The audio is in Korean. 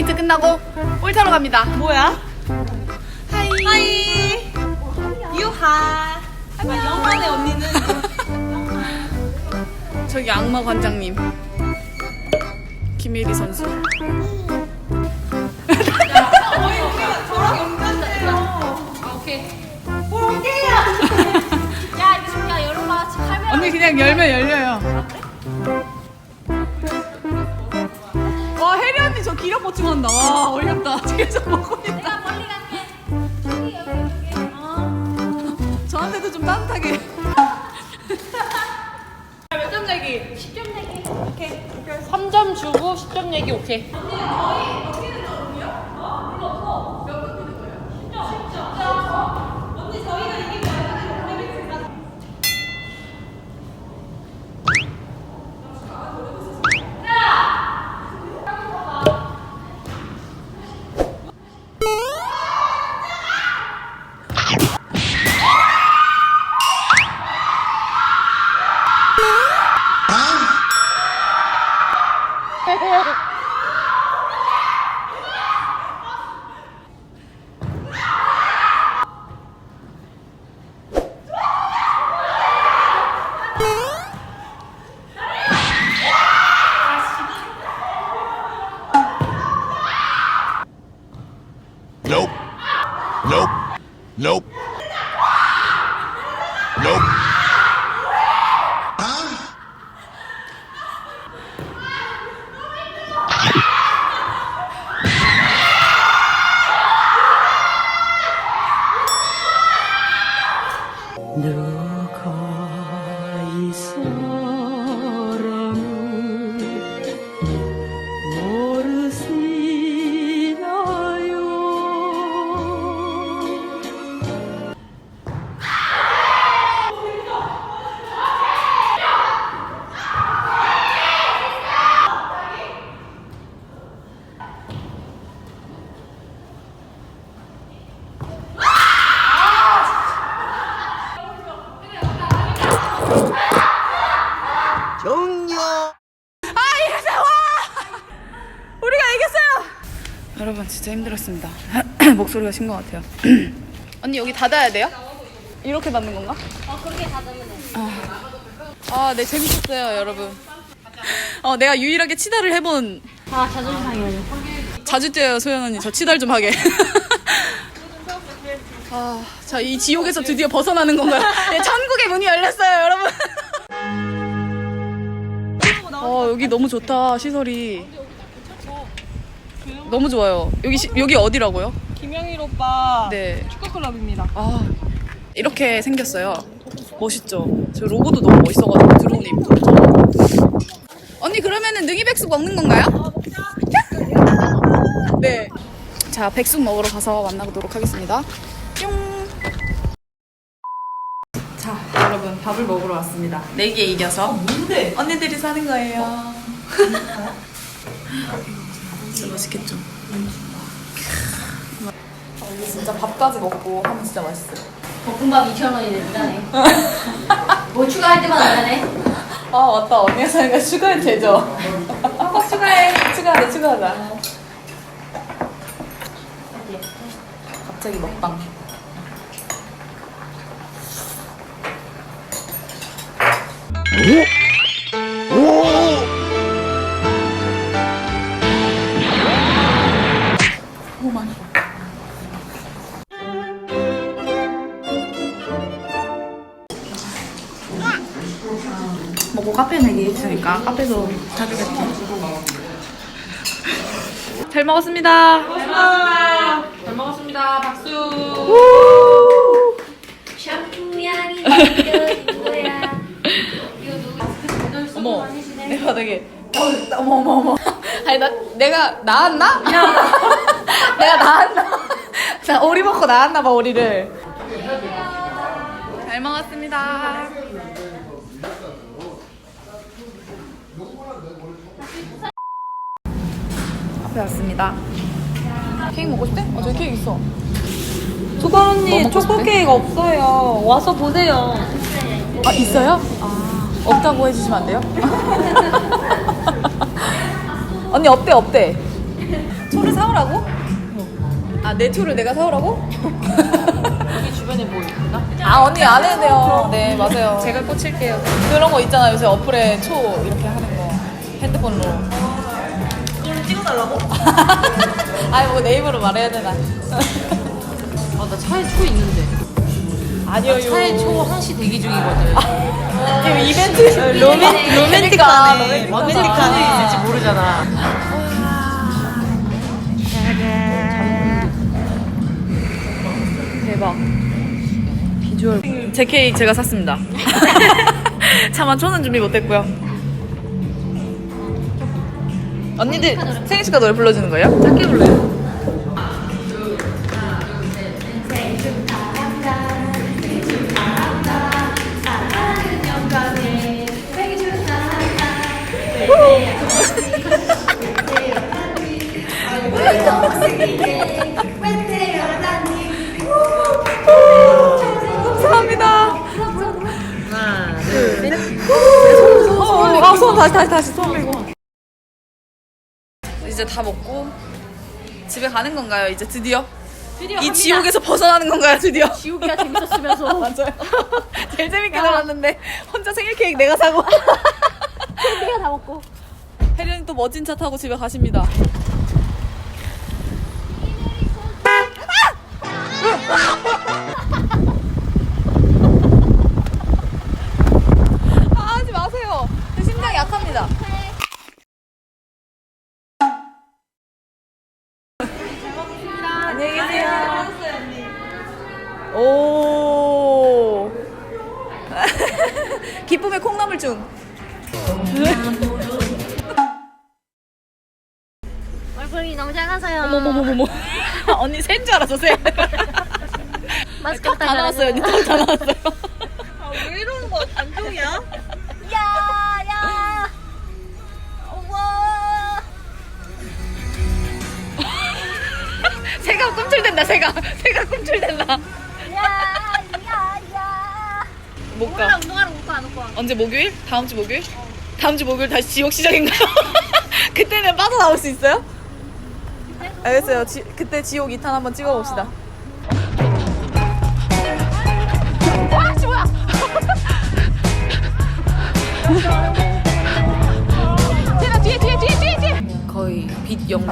데이트 끝나고 볼 타러 갑니다. 뭐야? 하이. 하이. 유하. 영만의 언니는 저기 악마 관장님. 김예리 선수. 저랑 연관돼요. 아, 오케이. 볼게요. 야, 이거 야, 열어봐. 지금 카메라. 언니 그냥 열면 열려요. 언니 보충한다. 와 어렵다. 계속 먹고 있다. 내가 멀리 갈게. 여기, 여기, 여기. 어. 저한테도 좀 따뜻하게. 몇 점 내기? 10점 내기. 3점 주고 10점 내기 오케이. Hã? 여러분 진짜 힘들었습니다. 목소리가 쉰 것 같아요. 언니 여기 닫아야 돼요? 이렇게 닫는 건가? 어, 그렇게 닫으면 돼. 아, 네 재밌었어요, 여러분. 어, 내가 유일하게 치달을 해본 아, 자존심 상해요. 자주 뛰어요, 소연 언니. 저 치달 좀 하게. 아, 자, 이 지옥에서 드디어 벗어나는 건가요? 네, 천국의 문이 열렸어요, 여러분. 어, 여기 너무 좋다, 시설이. 너무 좋아요. 여기, 시, 여기 어디라고요? 김영일 오빠 네. 축구 클럽입니다. 아, 이렇게 생겼어요. 멋있죠? 저 로고도 너무 멋있어가지고 드로운 입고. 언니, 그러면은 능이 백숙 먹는 건가요? 네. 자, 백숙 먹으러 가서 만나보도록 하겠습니다. 뿅. 자, 여러분, 밥을 먹으러 왔습니다. 4개 이겨서. 뭔데? 언니들이 사는 거예요. 진짜 맛있겠죠? 진짜 밥까지 먹고 하면 진짜 맛있어요. 볶음밥 2,000원이네, 비싸네. 뭐 추가할 때마다 나네. 아 맞다 언니가 사니까 추가해도 되죠? 추가해 추가하자 추가하자 갑자기 먹방 오 먹고 카페 내기 했으니까 카페도 찾으겠지. 잘 먹었습니다. 잘 먹었습니다. 박수. 샴푸 향이 느껴진 거야. 이거 누구? 어머, 내 바닥에. 어, 어머 어머 어머. 아니 나 내가 나왔나? 내가 나왔나? 자 오리 먹고 나왔나 봐 오리를. 잘 먹었습니다. 앞에 왔습니다. 케이크 먹고 싶대? 어 저기 케이크 있어. 두건 뭐 언니 먹고 초코? 케이크 없어요. 와서 보세요. 아 있어요? 아 없다고 해주시면 안 돼요? 언니 없대 없대 초를 사오라고? 아 내 초를 내가 사오라고? 여기 주변에 뭐 있나? 아 언니 안 해도 돼요. 네 맞아요. 제가 꽂힐게요. 그런 거 있잖아요. 요새 어플에 초 이렇게 하는 거 핸드폰으로. 찍어달라고? 아니 뭐 내 입으로 말해야 되나? 아, 나 차에 초 있는데. 아니요. 나 차에 초 항시 대기 중이거든. 이거 이벤트 로맨, 로맨틱하네. 로맨틱하네. 될지 모르잖아. 대박. 비주얼. 제 케이크 제가 샀습니다. 차마 저는 준비 못했고요. 언니들 생일 축하 노래 불러주는 거예요? 짧게 불러요. 감사합니다. 하나, 어, 손 다시, 다시, 다시, 손 밀고. 이제 다 먹고 집에 가는 건가요, 이제 드디어? 이 지옥에서 벗어나는 건가요, 드디어? 지우기가 재밌었으면서. 맞아요. 제일 재밌게 놀았는데, 혼자 생일 케이크 내가 사고. 우리가 다 먹고. 혜련이 또 멋진 차 타고 집에 가십니다. 오. 기쁨의 콩나물 중. 얼굴이 너무 작아서요. 어머머머머. 언니 새인 줄 알았어, 새. 마스크 다 나왔어요, 언니. 다 나왔어요. 아, 왜 이러는 거야? 감동이야? 야, 야. 우와. 새가 꿈틀댄다, 새가. 새가 꿈틀댄다. 야, 야, 야. 못 가. 운동하러 못 가, 안 가. 언제 목요일? 다음 주 목요일? 다음 주 목요일 다시 지옥 시작인가요? 그때는 빠져나올 수 있어요? 알겠어요. 지, 그때 지옥 2탄 한번 찍어봅시다. 와, 씨, 뭐야! 쟤나 뒤에, 뒤에, 뒤에, 뒤에, 뒤에! 거의 빛 영주.